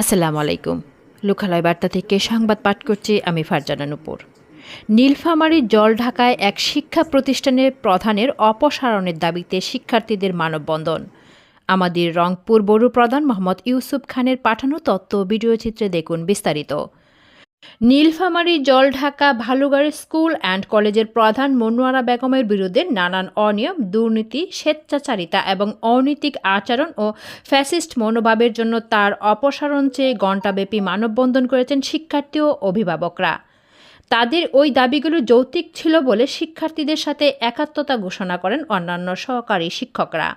আসসালামু আলাইকুম। লোকালয় বার্তা থেকে সংবাদ পাঠ করছি আমি ফারজানা নুপুর। নীলফামারীর জল ঢাকায় এক শিক্ষা প্রতিষ্ঠানের প্রধানের অপসারণের দাবিতে শিক্ষার্থীদের মানববন্ধন। আমাদের রংপুর বড়ু প্রধান মোহাম্মদ ইউসুফ খানের পাঠানো তত্ত্ব ভিডিও চিত্রে দেখুন বিস্তারিত। নীলফামারী জলঢাকা ভালুগাড়ি স্কুল অ্যান্ড কলেজের প্রধান মনোয়ারা বেগমের বিরুদ্ধে নানান অনিয়ম, দুর্নীতি, স্বেচ্ছাচারিতা এবং অনৈতিক আচরণ ও ফ্যাসিস্ট মনোভাবের জন্য তার অপসারণ চেয়ে ঘণ্টাব্যাপী মানববন্ধন করেছেন শিক্ষার্থী ও অভিভাবকরা। তাদের ওই দাবিগুলো যৌক্তিক ছিল বলে শিক্ষার্থীদের সাথে একাত্মতা ঘোষণা করেন অন্যান্য সহকারী শিক্ষকরা।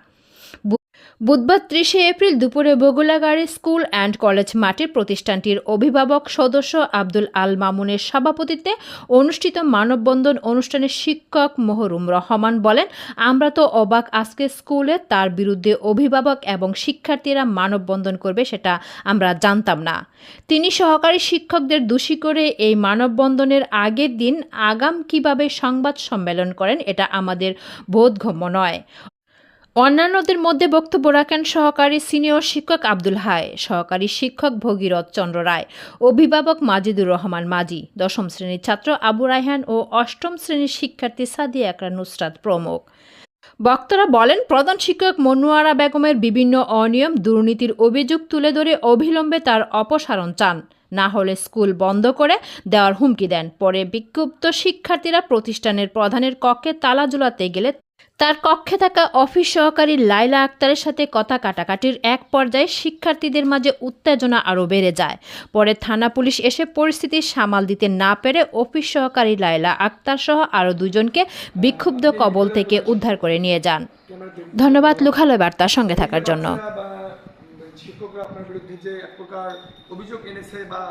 বুধবার ত্রিশে এপ্রিল দুপুরে বগুলাগাড়ি স্কুল অ্যান্ড কলেজ মাঠে প্রতিষ্ঠানটির অভিভাবক সদস্য আব্দুল আল মামুনের সভাপতিত্বে অনুষ্ঠিত মানববন্ধন অনুষ্ঠানে শিক্ষক মহরুম রহমান বলেন, আমরা তো অবাক আজকে স্কুলে তার বিরুদ্ধে অভিভাবক এবং শিক্ষার্থীরা মানববন্ধন করবে সেটা আমরা জানতাম না। তিনি সহকারী শিক্ষকদের দোষী করে এই মানববন্ধনের আগের দিন আগাম কীভাবে সংবাদ সম্মেলন করেন, এটা আমাদের বোধগম্য নয়। অন্যান্যদের মধ্যে বক্তব্য রাখেন সহকারী সিনিয়র শিক্ষক আব্দুল হায় সহকারী শিক্ষক ভগীরথ চন্দ্র রায়, অভিভাবক মাজিদুর রহমান মাজি দশম শ্রেণির ছাত্র আবু রায়হান ও অষ্টম শ্রেণির শিক্ষার্থী সাদিয়া আকরা নুসরাত প্রমুখ। বক্তারা বলেন, প্রধান শিক্ষক মনোয়ারা বেগমের বিভিন্ন অনিয়ম, দুর্নীতির অভিযোগ তুলে ধরে অবিলম্বে তার অপসারণ চান। না হলে স্কুল বন্ধ করে দেওয়ার হুমকি দেন। পরে বিক্ষুব্ধ শিক্ষার্থীরা প্রতিষ্ঠানের প্রধানের কক্ষে তালা ঝুলাতে গেলে তার কক্ষে থাকা অফিস সহকারী লাইলা আক্তারের সাথে কথা কাটাকাটির এক পর্যায়ে শিক্ষার্থীদের মাঝে উত্তেজনা আরও বেড়ে যায়। পরে থানা পুলিশ এসে পরিস্থিতি সামাল দিতে না পেরে অফিস সহকারী লাইলা আক্তার সহ আরও দুজনকে বিক্ষুব্ধ কবল থেকে উদ্ধার করে নিয়ে যান। ধন্যবাদ, লোকালয় বার্তার সঙ্গে থাকার জন্য। অভিযোগ এনেছে বা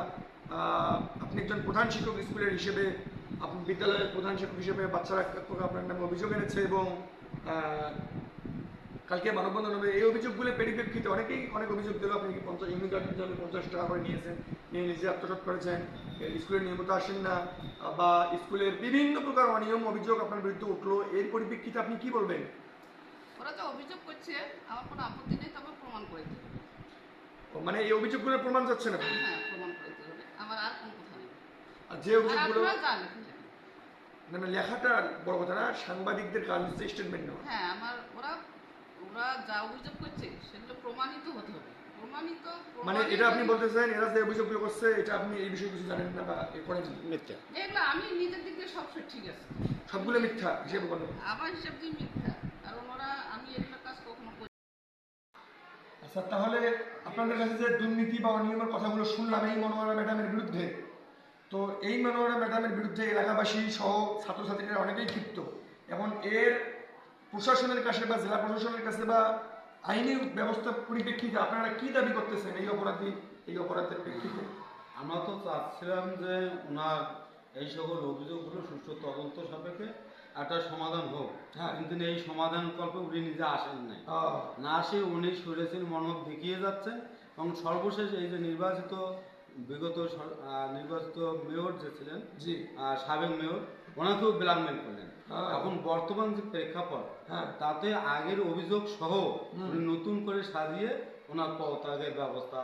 আপনি একজন প্রধান শিক্ষক স্কুলের হিসেবে বিদ্যালয়ের প্রধান শিক্ষক হিসেবে বাচ্চারা আপনার নামে অভিযোগ এনেছে এবং কালকে মানববন্ধন হবে। এই অভিযোগগুলো পরিপ্রেক্ষিতে অনেকেই অনেক অভিযোগ দিল। আপনি পঞ্চাশ ইউনিট জন্য পঞ্চাশ টাকা করে নিয়েছেন? নিয়ে নিজে আত্মসাৎ করেছেন। স্কুলে নিয়মিত আসেন না। বা স্কুলের বিভিন্ন প্রকার অনিয়ম অভিযোগ আপনার বিরুদ্ধে উঠল। এর পরিপ্রেক্ষিতে আপনি কি বলবেন? ওরা যে অভিযোগ করছে আমার কোনো আপত্তি নেই তবে প্রমাণ করে মানে এই অভিযোগগুলোর প্রমাণ যাচ্ছে না? হ্যাঁ প্রমাণ করে দিতে হবে আমার আর কোনো কথা নেই আর যে অভিযোগগুলো মানে লেখাটা বড় কথা না সাংবাদিকদের কাজ হচ্ছে স্টেটমেন্ট নেওয়া। হ্যাঁ আমার ওরা ওরা যা অভিযোগ করছে প্রমাণিত হতে হবে। প্রমাণিত মানে এটা আপনি বলতেছেন এরা যে অভিযোগগুলো করছে এটা আপনি এই বিষয়ে কিছু জানেন না বা করেন মিথ্যা। এগুলো আমি নিজের দিক দিয়ে সবসময় ঠিক আছে। সবগুলো মিথ্যা হিসেবে বলেন আমার হিসাব দিয়ে মিথ্যা। কারণ ওরা আমি এগুলো কাজ কখনো করি আচ্ছা তাহলে আপনাদের কাছে যে দুর্নীতি বা অনিয়মের কথাগুলো শুনলাম এই মনোয়ারা ম্যাডামের বিরুদ্ধে তো এই মনোয়ারা ম্যাডামের বিরুদ্ধে এলাকাবাসী সহ ছাত্রছাত্রীরা অনেকেই ক্ষিপ্ত। এখন এর প্রশাসনের কাছে বা জেলা প্রশাসনের কাছে বা আইনি ব্যবস্থা পরিপ্রেক্ষিতে আপনারা কি দাবি করতেছেন এই অপরাধী এই অপরাধের প্রেক্ষিতে? আমরা তো চাচ্ছিলাম যে ওনার এই সকল অভিযোগগুলো সুষ্ঠু তদন্ত সাপেক্ষে একটা সমাধান হোক। হ্যাঁ। কিন্তু এই সমাধান কল্পে উনি নিজে আসেন নাই। না আসে উনি সুরেছেন মনোভাব দেখিয়ে যাচ্ছেন। এবং সর্বশেষ এই যে নির্বাচিত বিগত নির্বাচিত মেয়র যে ছিলেন জি। সাবেক মেয়র ওনাকেও ব্ল্যাকমেল করলেন। হ্যাঁ। এখন বর্তমান যে প্রেক্ষাপট হ্যাঁ। তাতে আগের অভিযোগ সহ নতুন করে সাজিয়ে ওনার পদত্যাগের ব্যবস্থা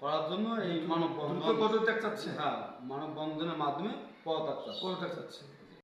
করার জন্য এই মানববন্ধন দ্রুত পদত্যাগ চাচ্ছে হ্যাঁ মানববন্ধনের মাধ্যমে পদত্যাগ চাচ্ছে। পদত্যাগ চাচ্ছে